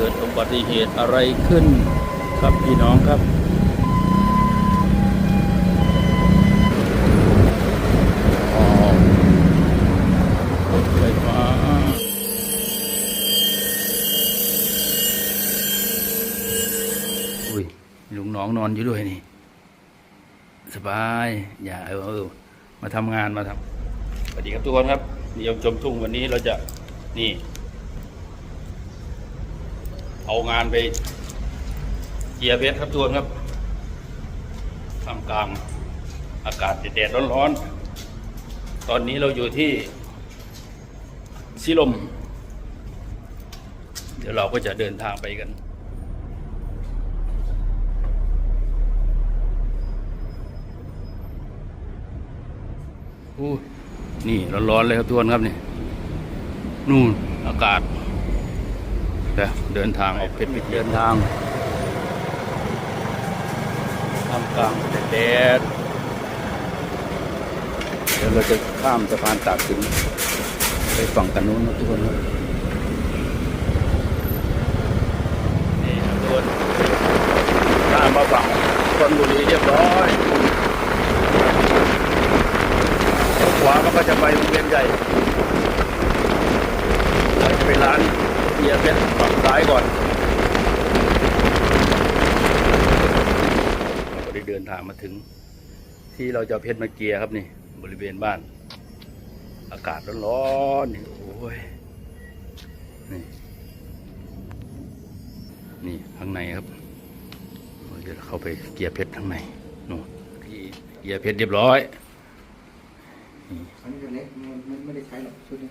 กิดอุบัติเหตุอะไรขึ้นครับพี่น้องครับอ๋อรถไฟฟ้าอุ้ยลุงน้องนอนอยู่ด้วยนี่ สบาย อย่าเออเออมาทำงานมาทำสวัสดีครับทุกคนครับนิยมชมทุ่งวันนี้เราจะนี่ เอางานไปเกียร์เพชรครับทุกคนครับทำกลางอากาศแดดๆร้อนๆ ตอนนี้เราอยู่ที่สิลม เดี๋ยวเราก็จะเดินทางไปกันอู้นี่ร้อนๆเลยครับทุกคนครับนี่ นู่นอากาศ แต่เดินทางออกเพชรเดินทางท่ามกลางแดดเดี๋ยวเราจะข้ามสะพานตากสินไปฝั่งกันนู้นครับทุกคนครับนี่ครับทุกคนข้ามมาฝั่งชนบุรีเรียบร้อยขวามันก็จะไปโรงเรียนใหญ่เราจะไปร้าน เบียร์เป็นฝั่งซ้ายก่อนเราก็ได้เดินทางมาถึง ที่เราจะเอาเพชรมาเกียร์ครับนี่ บริเวณบ้าน อากาศร้อนๆนี่โอ้ยนี่นี่ข้างในครับเราจะเข้าไปเกียร์เพชรข้างในนู่นที่เกียร์เพชรเรียบร้อยอันนี้จะเล็กมันไม่ไม่ได้ใช้หรอกชุดนี้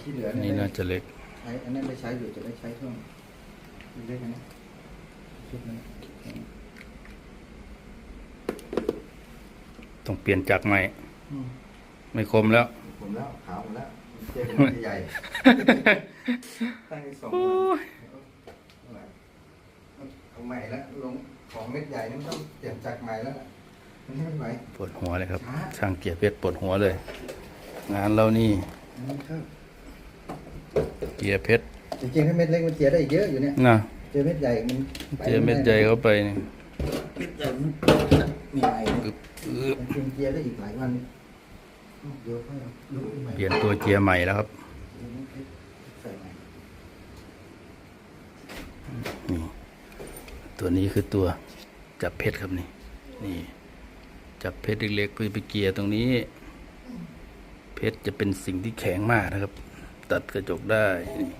ที่เหลืออันเนี่นี้ยน่าจะเล็กใช้อันนั้นได้ใช้อยู่จะได้ใช้ช่วงเล็กนะชุดนั้นต้องเปลี่ยนจักรใหม่อืมไม่คมแล้ว ผมแล้วขาวหมดแล้วเจอเป็นใหญ่ ตั้งในสองโอ้วันยเอาใหม่แล้วลงของเม็ดใหญ่นี่มันต้องเปลี่ยนจักรใหม่แล้วล่ะมันไม่ไหวปวดหัวเลยครับ ช้า ช่างเกียร์เพชรปวดหัวเลย งานเรานี่อันนี้ครับ เกียร์เพชรจริงๆถ้าเม็ดเล็กมันเจียได้อีกเยอะอยู่เนี่ยนะเจอเม็ดใหญ่มันไปเจอเม็ดใหญ่เข้าไปนี่เม็ดใหญ่มันมีอะไรเนี่ยอึบอึบมันกินเจียได้อีกหลายวันเดี๋ยวค่อยลุกขึ้นใหม่เปลี่ยนตัวเกียร์ใหม่แล้วครับใส่ใหม่นี่ตัวนี้คือตัวจับเพชรครับนี่นี่ จับเพชรเล็กๆเพื่อไปเกียร์ตรงนี้ เพชรจะเป็นสิ่งที่แข็งมากนะครับ ตัดกระจกได้นี่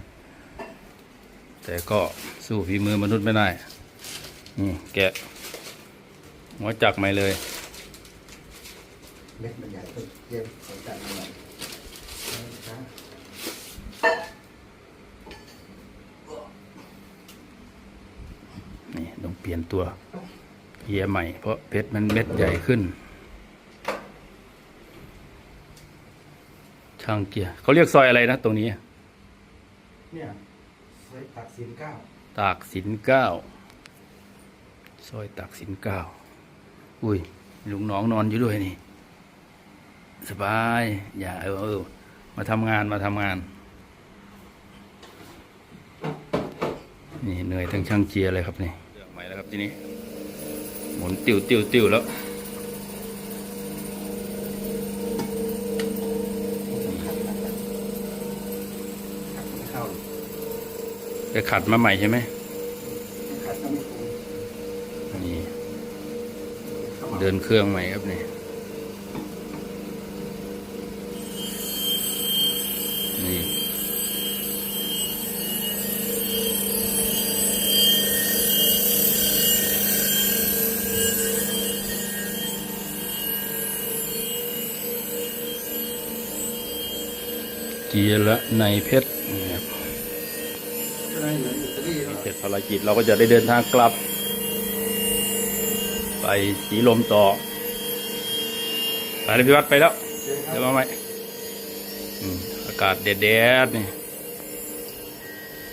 แต่ก็สู้ฝีมือมนุษย์ไม่ได้นี่แกะหัวจักรใหม่เลยเม็ดมันใหญ่ก็เจียขอจัดมาหน่อยช้านี่ต้องเปลี่ยนตัวเกียร์ใหม่เพราะเพชรมันเม็ดใหญ่ขึ้น ช่างเกียร์เขาเรียกซอยอะไรนะตรงนี้ เนี่ยใส่ตักสินเก้าตากสินเก้าซอยตากสินเก้าอุ้ยลุงน้องนอนอยู่ด้วยนี่ สบาย อย่าเออเออมาทำงานมาทำงาน นี่เหนื่อยทั้งช่างเจียร์เลยครับนี่เลือกใหม่แล้วครับทีนี้ หมุนติวติวติวแล้ว ขัดไม่เข้า จะขัดมาใหม่ใช่ไหมขัดก็ไม่คงนี่เข้ามาเดินเครื่องใหม่ครับนี่นี่เกียร์ละในเพชรเหมือนอิตาลี เนาะเสร็จภารกิจเราก็จะได้เดินทางกลับ ไปสีลมต่อไปเลยพี่วัดไปแล้วเจอคเดี๋ยวรับมาใหม่อืมอากาศแดดๆนี่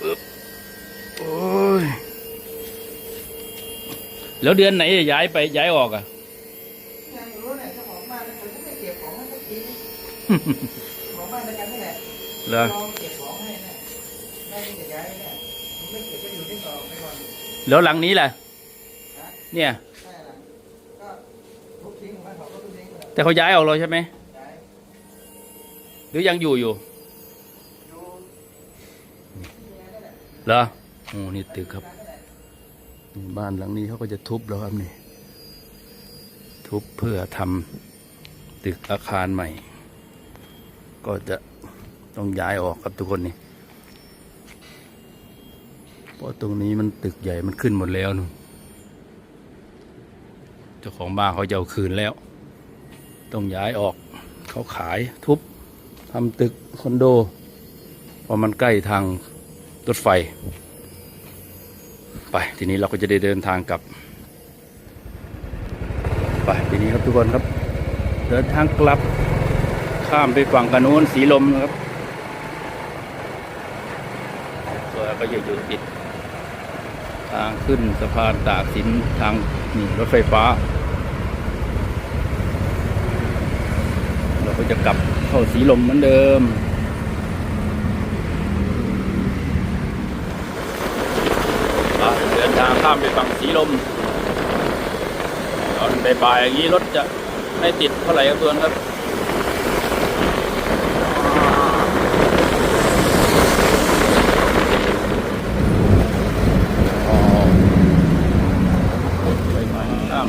อึ๊บโอ้ยแล้วเดือนไหนจะย้ายไปย้ายออกอะยังรู้เนี่ยเจ้าของบ้านเขาจะไม่เก็บของให้สักทีของบ้านด้วยกันนี่แหละเหรอลองเก็บของให้เนี่ยแม่ที่จะย้ายเนี่ย ไม่เก็บก็อยู่ที่ต่อไปก่อนแล้วหลังนี้แหละนะเนี่ยใช่ละก็ทุบทิ้งมันเขาก็ทุบทิ้งไปแต่เขาย้ายออกแล้วใช่ไหมย้ายหรือยังอยู่อยู่อยู่เหรอโอ้นี่ตึกครับ บ้านหลังนี้เขาก็จะทุบแล้วครับนี่ทุบเพื่อทำตึกอาคารใหม่ ก็จะต้องย้ายออกครับทุกคนนี่ เพราะตรงนี้มันตึกใหญ่มันขึ้นหมดแล้วนู่นเจ้าของบ้านเขาจะเอาคืนแล้ว ต้องย้ายออกเขาขายทุบทำตึกคอนโดเพราะมันใกล้ทางรถไฟ ไปทีนี้เราก็จะได้เดินทางกลับ ไปทีนี้ครับทุกคนครับ เดินทางกลับข้ามไปฝั่งกระนู้นสีลมนะครับส่วก็จะอยู่ติดางขึ้นสะพานตากสินทางนี่รถไฟฟ้า เราก็จะกลับเข้าสีลมเหมือนเดิมเดินทางข้ามไปฝั่งสีลมตอนบ่ายๆอย่างนี้รถจะไม่ติดเท่าไหร่ครับตัวนครับ อ๋อไปฝั่งข้าม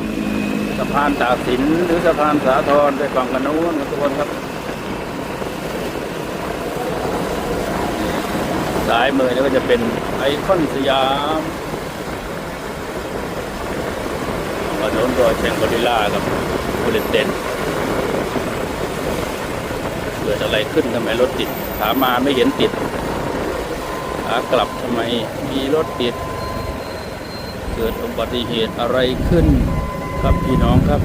สะพาน ตากสินหรือสะพานสาทรไปฝั่งกันนู้นทุกคนครับซ้ายมือนี่ก็จะเป็นไอคอนสยามถนนรอยแข่งกอริล่ากับบูเลตเดนเกิดอะไรขึ้นทำไมรถติดขามาไม่เห็นติดขากลับทำไมมีรถติด เกิดอุบัติเหตุอะไรขึ้น ครับพี่น้องครับ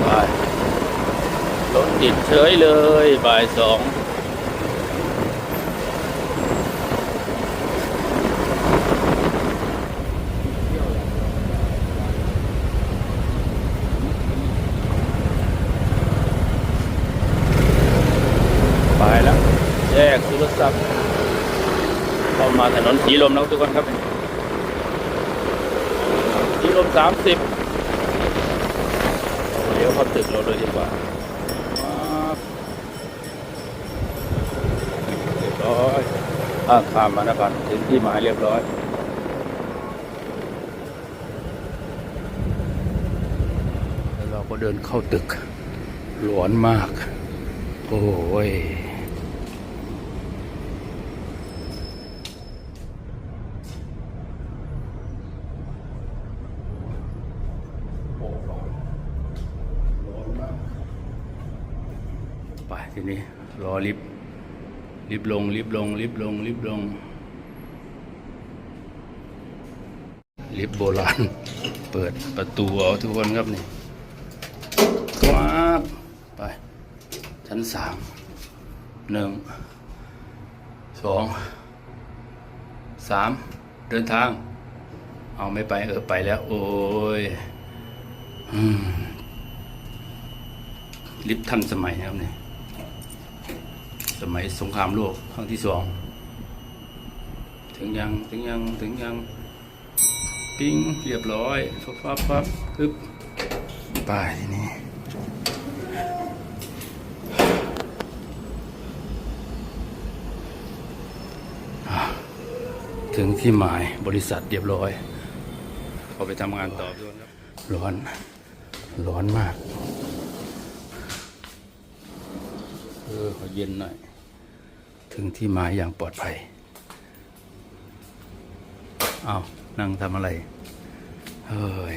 ไปรถติดเฉยเลย บ่ายสองไปแล้วแยกสุรศักดิ์เข้ามาถนนสีลมแล้วทุกคนครับสีลมสามสิบเดี๋ยวเขาตึกเราเลยดีกว่าปั๊บเร้อยถ้าขามมานะครับถึงที่หมายเรียบร้อยแล้วเราก็เดินเข้าตึกหลอนมาก โอ้ยไปทีนี้รอลิฟต์ ลิฟต์ลงลิฟต์ลงลิฟต์ลงลิฟต์ลงลิฟต์โบราณ เปิดประตูเอาทุกคนครับนี่ว้าบไป ชั้นสามหนึ่งสองสามเดินทาง เอาไม่ไปเออไปแล้ว โอ้ยอลิฟต์ทันสมัยนะครับเนี่ย สมัยสงครามโลกครั้งที่สอง ถึงยัง ถึงยัง ถึงยัง ปิ้งเรียบร้อยฟับฟับฟับปึ๊บไป้ายทีนี้อ่ถึงที่หมายบริษัทเรียบร้อยเขาไปทำงานต่อด้วยครับร้อน ร้อนมาก เออขอเย็นหน่อย ถึงที่หมายอย่างปลอดภัย เอานั่งทำอะไร เฮ้ย